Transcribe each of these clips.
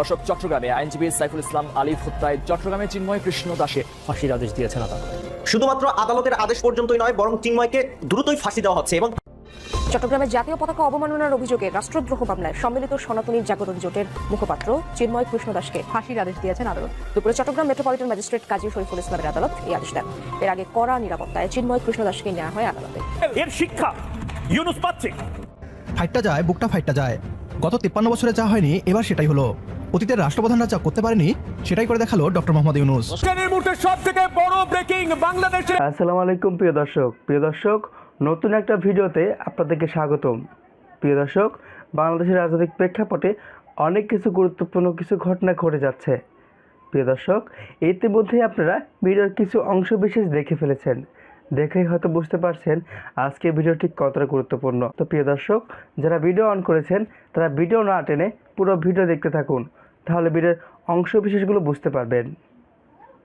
দর্শক চট্টগ্রামে আইনজীবী সাইফুল ইসলাম আলিফ হত্যায় চট্টগ্রামে চিন্ময় কৃষ্ণ দাসে ফাঁসির আদেশ দিয়েছেন আদালত। শুধুমাত্র আদালতের আদেশ পর্যন্তই নয় বরং চিন্ময়কে দ্রুতই ফাঁসি দেওয়া হচ্ছে এবং চট্টগ্রামের জাতীয় পতাকা অবমাননার অভিযোগে রাষ্ট্রদ্রোহ মামলায় সম্মিলিত সনাতনী জাগরণ জোটের মুখপাত্র চিন্ময় কৃষ্ণ দাসকে ফাঁসির আদেশ দিয়েছেন আদালত। দুপুরে চট্টগ্রাম মেট্রোপলিটন ম্যাজিস্ট্রেট কাজী শরীফুল ইসলামের আদালত এই আদেশ দেন। এর আগে কড়া নিরাপত্তায় চিন্ময় কৃষ্ণ দাসকে নেওয়া হয় আদালতে। এর শিক্ষা ইউনুস পাচ্ছে। ফাইটটা যায় বুকটা ফাইটটা যায়। গত তিপ্পান্ন বছরে যা হয়নি এবার সেটাই হলো। অতীতের রাষ্ট্রপ্রধানরা যা করতে পারেনি সেটাই করে দেখাল ডক্টর মোহাম্মদ ইউনুস। বড় ব্রেকিং বাংলাদেশের আসসালামু আলাইকুম প্রিয় দর্শক। প্রিয় দর্শক নতুন একটা ভিডিওতে আপনাদেরকে স্বাগতম। প্রিয় দর্শক বাংলাদেশের রাজনৈতিক প্রেক্ষাপটে অনেক কিছু গুরুত্বপূর্ণ কিছু ঘটনা ঘটে যাচ্ছে। প্রিয় দর্শক ইতিমধ্যেই আপনারা ভিডিওর কিছু অংশ বিশেষ দেখে ফেলেছেন। দেখেই হয়তো বুঝতে পারছেন আজকে ভিডিও ঠিক কতটা গুরুত্বপূর্ণ। তো প্রিয় দর্শক যারা ভিডিও অন করেছেন তারা ভিডিও না টেনে পুরো ভিডিও দেখতে থাকুন। তাহলে ভিডিওর অংশ বিশেষগুলো বুঝতে পারবেন।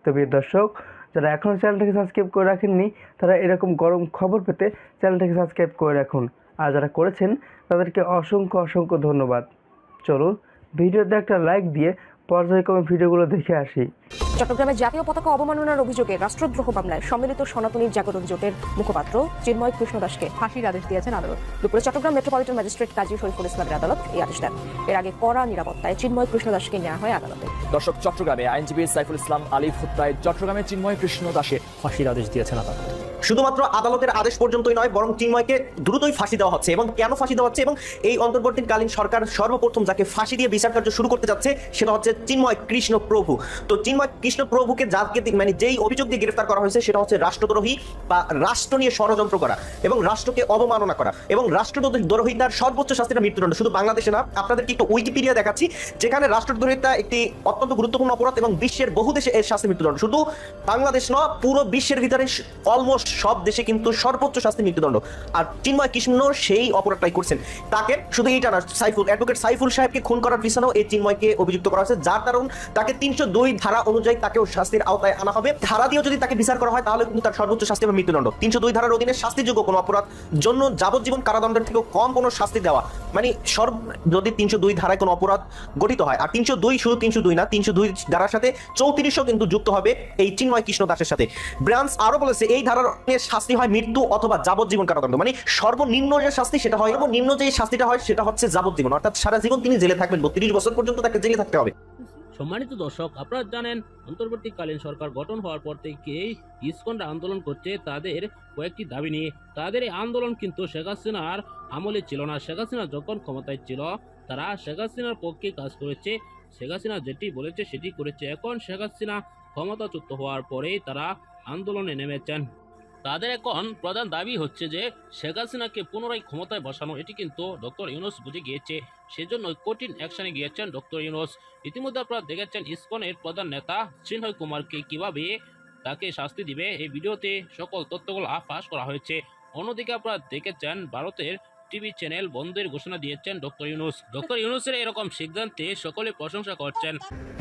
তো প্রিয় দর্শক, যারা এখনও চ্যানেলটাকে সাবস্ক্রাইব করে রাখেননি, তারা এরকম গরম খবর পেতে চ্যানেলটাকে সাবস্ক্রাইব করে রাখুন। আর যারা করেছেন, তাদেরকে অসংখ্য অসংখ্য ধন্যবাদ। চলুন, ভিডিওতে একটা লাইক দিয়ে পর্যায়ক্রমে ভিডিওগুলো দেখে আসি। চট্টগ্রামের জাতীয় পতাকা অবমাননার অভিযোগে রাষ্ট্রদ্রোহ মামলায় সম্মিলিত সনাতনী জাগরণ জোটের মুখপাত্র চিন্ময় কৃষ্ণ দাসকে ফাঁসির আদেশ দিয়েছেন আদালত। দুপুরে চট্টগ্রাম মেট্রোপলিটন ম্যাজিস্ট্রেট কাজী শরীফুল ইসলামের আদালত এই আদেশ দেন। এর আগে কড়া নিরাপত্তায় চিন্ময় কৃষ্ণ দাসকে নেওয়া হয় আদালতে। দর্শক চট্টগ্রামে আইনজীবী সাইফুল ইসলাম আলিফ হত্যায় চট্টগ্রামে চিন্ময় কৃষ্ণ দাসে ফাঁসির আদেশ দিয়েছেন আদালত। শুধুমাত্র আদালতের আদেশ পর্যন্তই নয় বরং চিন্ময়কে দ্রুতই ফাঁসি দেওয়া হচ্ছে এবং কেন ফাঁসি দেওয়া হচ্ছে এবং এই অন্তর্বর্তীকালীন সরকার সর্বপ্রথম যাকে ফাঁসি দিয়ে বিচার কার্য শুরু করতে যাচ্ছে সেটা হচ্ছে চিন্ময় কৃষ্ণ প্রভু তো চিন্ময় কৃষ্ণ প্রভুকে যাকে মানে যেই অভিযোগ দিয়ে গ্রেফতার করা হয়েছে, সেটা হচ্ছে রাষ্ট্রদ্রোহী বা রাষ্ট্র নিয়ে ষড়যন্ত্র করা এবং রাষ্ট্রকে অবমাননা করা এবং রাষ্ট্রদ্রোহিতার সর্বোচ্চ শাস্তিটা মৃত্যুদণ্ড। শুধু বাংলাদেশে না, আপনাদেরকে একটু উইকিপিডিয়া দেখাচ্ছি, যেখানে রাষ্ট্রদ্রোহিতা একটি অত্যন্ত গুরুত্বপূর্ণ অপরাধ এবং বিশ্বের বহু দেশে এর শাস্তি মৃত্যুদণ্ড। শুধু বাংলাদেশ নয়, পুরো বিশ্বের ভিতরে অলমোস্ট সব দেশে কিন্তু সর্বোচ্চ শাস্তি মৃত্যুদণ্ড। আর চিন্ময় কৃষ্ণ সেই অপরাধটাই করছেন। তাকে শুধু এইটা না, সাইফুল অ্যাডভোকেট সাইফুল সাহেবকে খুন করার পিছনেও এই চিন্ময়কে অভিযুক্ত করা হয়েছে। যার কারণ তাকে তিনশো দুই ধারা অনুযায়ী তাকেও শাস্তির আওতায় আনা হবে। ধারা দিয়েও যদি তাকে বিচার করা হয়, তাহলে কিন্তু তার সর্বোচ্চ শাস্তি হবে মৃত্যুদণ্ড। তিনশো দুই ধারার অধীনে শাস্তিযোগ্য কোনো অপরাধ জন্য যাবজ্জীবন কারাদণ্ডের থেকেও কম কোনো শাস্তি দেওয়া। মানে সর্ব যদি তিনশো দুই ধারায় কোনো অপরাধ গঠিত হয়, আর তিনশো দুই শুধু তিনশো দুই না, তিনশো দুই ধারার সাথে চৌত্রিশও কিন্তু যুক্ত হবে এই চিন্ময় কৃষ্ণ দাসের সাথে। ব্রান্স আরও বলেছে, এই ধারার শাস্তি হয় মৃত্যু অথবা যাবজ্জীবন কারাদণ্ড। মানে সর্বনিম্ন যে শাস্তি, সেটা হয় সর্বনিম্ন যে শাস্তিটা হয়, সেটা হচ্ছে যাবজ্জীবন। অর্থাৎ সারা জীবন তিনি জেলে থাকবেন। বত্রিশ বছর পর্যন্ত তাকে জেলে থাকতে হবে। সম্মানিত দর্শক, আপনারা জানেন অন্তর্বর্তীকালীন সরকার গঠন হওয়ার পর থেকেই ইসকনরা আন্দোলন করছে তাদের কয়েকটি দাবি নিয়ে। তাদের এই আন্দোলন কিন্তু শেখ হাসিনার আমলে ছিল না। শেখ হাসিনা যখন ক্ষমতায় ছিল, তারা শেখ হাসিনার পক্ষে কাজ করেছে। শেখ হাসিনা যেটি বলেছে সেটি করেছে। এখন শেখ হাসিনা ক্ষমতাচ্যুত হওয়ার পরেই তারা আন্দোলনে নেমেছেন। তাদের এখন প্রধান দাবি হচ্ছে যে শেখ হাসিনাকে পুনরায় ক্ষমতায় বসানো, এটি কিন্তু ডক্টর ইউনুস বুঝে গিয়েছে। সেজন্য কঠিন অ্যাকশনে গিয়েছেন ডক্টর ইউনুস। ইতিমধ্যে আপনারা দেখেছেন ইসকনের প্রধান নেতা চিন্ময় কুমারকে কীভাবে তাকে শাস্তি দিবে। এই ভিডিওতে সকল তথ্যগুলো ফাঁস করা হয়েছে। অন্যদিকে আপনারা দেখেছেন ভারতের টিভি চ্যানেল বন্ধের ঘোষণা দিয়েছেন ডক্টর ইউনুস। ডক্টর ইউনুসের এরকম সিদ্ধান্তে সকলে প্রশংসা করছেন।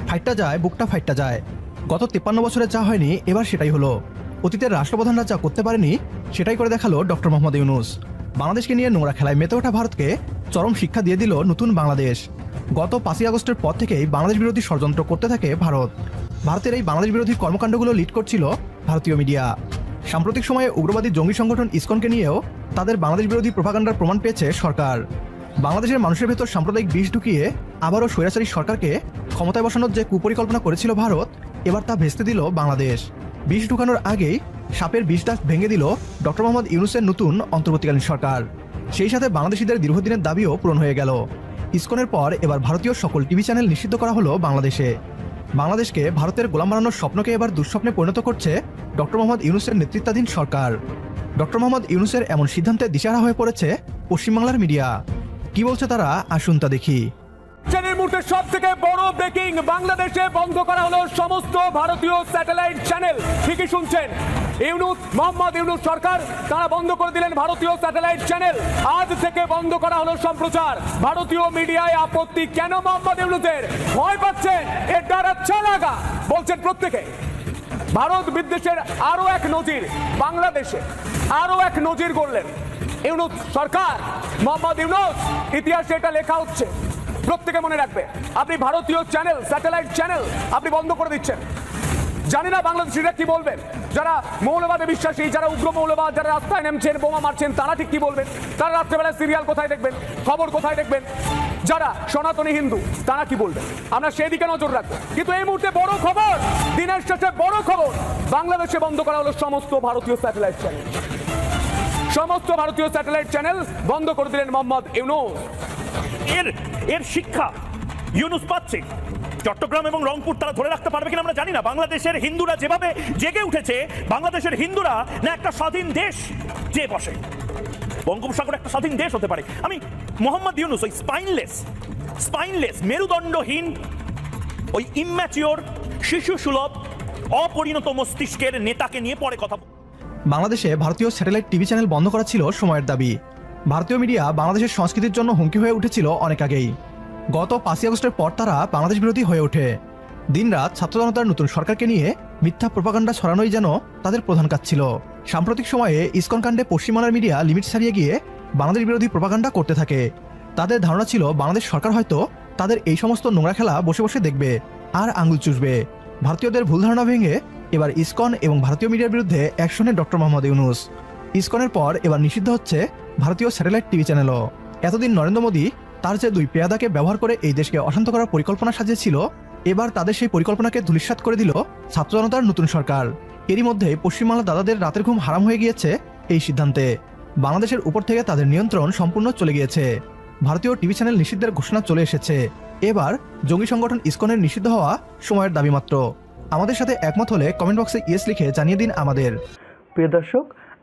ফাইটটা যায়, বুকটা ফাইটটা যায়। গত তিপ্পান্ন বছরে যা হয়নি, এবার সেটাই হলো। অতীতের রাষ্ট্রপ্রধানরা যা করতে পারেনি, সেটাই করে দেখাল ডক্টর মোহাম্মদ ইউনুস। বাংলাদেশকে নিয়ে নোংরা খেলায় মেতে ওঠা ভারতকে চরম শিক্ষা দিয়ে দিল নতুন বাংলাদেশ। গত পাঁচই আগস্টের পর থেকেই বাংলাদেশ বিরোধী ষড়যন্ত্র করতে থাকে ভারত। ভারতের এই বাংলাদেশ বিরোধী কর্মকাণ্ডগুলো লিড করছিল ভারতীয় মিডিয়া সাম্প্রতিক সময়ে উগ্রবাদী জঙ্গি সংগঠন ইসকনকে নিয়েও তাদের বাংলাদেশ বিরোধী প্রভাকাণ্ডার প্রমাণ পেয়েছে সরকার। বাংলাদেশের মানুষের ভেতর সাম্প্রদায়িক বিষ ঢুকিয়ে আবারও স্বৈরাচারী সরকারকে ক্ষমতায় বসানোর যে কুপরিকল্পনা করেছিল ভারত, এবার তা ভেস্তে দিল বাংলাদেশ। বিষ ঢুকানোর আগেই সাপের বিষ দাগ ভেঙে দিল ডক্টর মোহাম্মদ ইউনুসের নতুন অন্তর্বর্তীকালীন সরকার। সেই সাথে বাংলাদেশিদের দীর্ঘদিনের দাবিও পূরণ হয়ে গেল। ইসকনের পর এবার ভারতীয় সকল টিভি চ্যানেল নিষিদ্ধ করা হলো বাংলাদেশে। বাংলাদেশকে ভারতের গোলাম বানানোর স্বপ্নকে এবার দুঃস্বপ্নে পরিণত করছে ডক্টর মোহাম্মদ ইউনুসের নেতৃত্বাধীন সরকার। ডক্টর মোহাম্মদ ইউনুসের এমন সিদ্ধান্তে দিশারা হয়ে পড়েছে পশ্চিমবাংলার মিডিয়া। কি বলছে তারা? আসুন তা দেখি। মুহূর্তে সব থেকে বড় ব্রেকিং বাংলাদেশে বন্ধ করা হলো সমস্ত ভারতীয় স্যাটেলাইট চ্যানেল। ঠিকই শুনছেন। ইউনুস, মোহাম্মদ ইউনুস সরকার, তারা বন্ধ করে দিলেন ভারতীয় স্যাটেলাইট চ্যানেল। আজ থেকে বন্ধ করা হলো সম্প্রচার। ভারতীয় মিডিয়ায় আপত্তি কেন মোহাম্মদ ইউনুসের? ভয় পাচ্ছেন এর দ্বারা লাগা বলছেন প্রত্যেকে। ভারত বিদ্বেষের আরও এক নজির বাংলাদেশে। আরও এক নজির করলেন ইউনুস সরকার, মোহাম্মদ ইউনুস, ইতিহাসে এটা লেখা হচ্ছে। প্রত্যেকে মনে রাখবে, আপনি ভারতীয় চ্যানেল স্যাটেলাইট চ্যানেল আপনি বন্ধ করে দিচ্ছেন। জানি না বাংলাদেশিরা কি বলবেন, যারা মৌলবাদে বিশ্বাসী, যারা উগ্র মৌলবাদ, যারা রাস্তায় নেমছেন, বোমা মারছেন, তারা ঠিক কি বলবেন? তারা রাত্রেবেলা সিরিয়াল কোথায় দেখবেন, খবর কোথায় দেখবেন? যারা সনাতনী হিন্দু, তারা কি বলবেন? আমরা সেই দিকে নজর রাখব। কিন্তু এই মুহূর্তে বড় খবর, দিনের শেষে বড় খবর, বাংলাদেশে বন্ধ করা হলো সমস্ত ভারতীয় স্যাটেলাইট চ্যানেল সমস্ত ভারতীয় স্যাটেলাইট চ্যানেল বন্ধ করে দিলেন মোহাম্মদ ইউনুস। এর এর শিক্ষা ইউনুস পাচ্ছে। চট্টগ্রাম এবং রংপুর তারা ধরে রাখতে পারবে কিনা আমরা জানি না। বাংলাদেশের হিন্দুরা যেভাবে জেগে উঠেছে, বাংলাদেশের হিন্দুরা না একটা স্বাধীন দেশ যে বসে। বঙ্গোপসাগর একটা স্বাধীন দেশ হতে পারে। আমি মোহাম্মদ ইউনুস, ওই স্পাইনলেস স্পাইনলেস মেরুদণ্ডহীন, ওই ইম্যাচিওর শিশু সুলভ অপরিণত মস্তিষ্কের নেতাকে নিয়ে পরে কথা। বাংলাদেশে ভারতীয় স্যাটেলাইট টিভি চ্যানেল বন্ধ করা ছিল সময়ের দাবি। ভারতীয় মিডিয়া বাংলাদেশের সংস্কৃতির জন্য হুমকি হয়ে উঠেছিল অনেক আগেই। গত পাঁচই আগস্টের পর তারা বাংলাদেশ বিরোধী হয়ে ওঠে। দিনরাত ছাত্র জনতার নতুন সরকারকে নিয়ে মিথ্যা প্রপাগান্ডা ছড়ানোই যেন তাদের প্রধান কাজ ছিল। সাম্প্রতিক সময়ে ইসকন কাণ্ডে পশ্চিমবাংলার মিডিয়া লিমিট ছাড়িয়ে গিয়ে বাংলাদেশ বিরোধী প্রপাগান্ডা করতে থাকে। তাদের ধারণা ছিল বাংলাদেশ সরকার হয়তো তাদের এই সমস্ত নোংরা খেলা বসে বসে দেখবে আর আঙুল চুষবে। ভারতীয়দের ভুল ধারণা ভেঙে এবার ইসকন এবং ভারতীয় মিডিয়ার বিরুদ্ধে অ্যাকশনে ডক্টর মোহাম্মদ ইউনুস। ইসকনের পর এবার নিষিদ্ধ হচ্ছে ভারতীয় স্যাটেলাইট টিভি চ্যানেলও। এতদিন নরেন্দ্র মোদী তার যে দুই পেয়াদাকে ব্যবহার করে এই দেশকে অশান্ত করার পরিকল্পনা সাজিয়েছিল, এবার তাদের সেই পরিকল্পনাকে ধূলিসাৎ করে দিল ছাত্র জনতার নতুন সরকার। এরই মধ্যে পশ্চিমবাংলা দাদাদের রাতের ঘুম হারাম হয়ে গিয়েছে এই সিদ্ধান্তে। বাংলাদেশের উপর থেকে তাদের নিয়ন্ত্রণ সম্পূর্ণ চলে গিয়েছে। ভারতীয় টিভি চ্যানেল নিষিদ্ধের ঘোষণা চলে এসেছে। এবার জঙ্গি সংগঠন ইসকনের নিষিদ্ধ হওয়া সময়ের দাবি মাত্র। আমাদের সাথে একমত হলে কমেন্ট বক্সে ইয়েস লিখে জানিয়ে দিন আমাদের। প্রিয় দর্শক